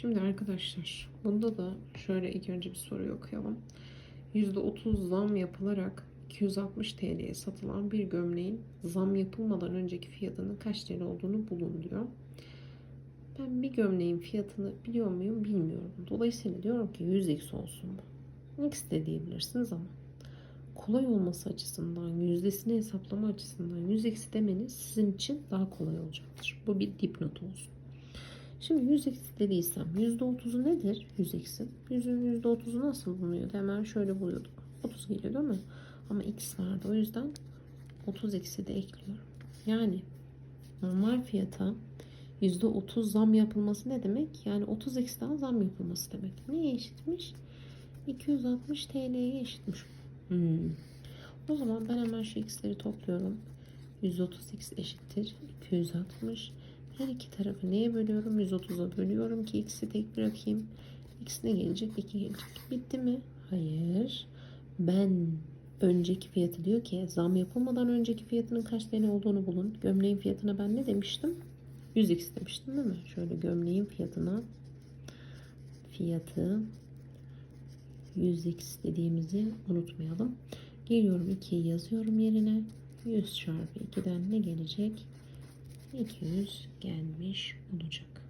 Şimdi arkadaşlar bunda da şöyle ilk önce bir soruyu okuyalım. %30 zam yapılarak 260 TL'ye satılan bir gömleğin zam yapılmadan önceki fiyatının kaç TL olduğunu bulun diyor. Ben bir gömleğin fiyatını biliyor muyum bilmiyorum. Dolayısıyla diyorum ki 100x olsun bu. X de diyebilirsiniz ama kolay olması açısından, yüzdesini hesaplama açısından 100x demeniz sizin için daha kolay olacaktır. Bu bir dipnot olsun. Şimdi 100x dediysem %30'u nedir 100x'in? 100'ün %30'u nasıl bulunuyordu? Hemen şöyle buluyorduk. 30 geliyor değil mi? Ama x vardı. O yüzden 30 eksi de ekliyorum. Yani normal fiyata %30 zam yapılması ne demek? Yani 30 eksiden zam yapılması demek. Neye eşitmiş? 260 TL'ye eşitmiş. Hmm. O zaman ben hemen şu x'leri topluyorum. 130x eşittir 260. Her iki tarafı neye bölüyorum? 130'a bölüyorum ki x'i tek bırakayım. x ne gelecek? 2 gelecek. Bitti mi? Hayır. Ben önceki fiyatı diyor ki zam yapılmadan önceki fiyatının kaç TL olduğunu bulun. Gömleğin fiyatına ben ne demiştim? 100x demiştim değil mi? Şöyle gömleğin fiyatına fiyatı 100x dediğimizi unutmayalım. Geliyorum 2'yi yazıyorum yerine. 100 çarpı 2'den ne gelecek? 200 gelmiş olacak.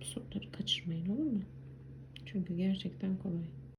Soruları kaçırmayın olur mu? Çünkü gerçekten kolay.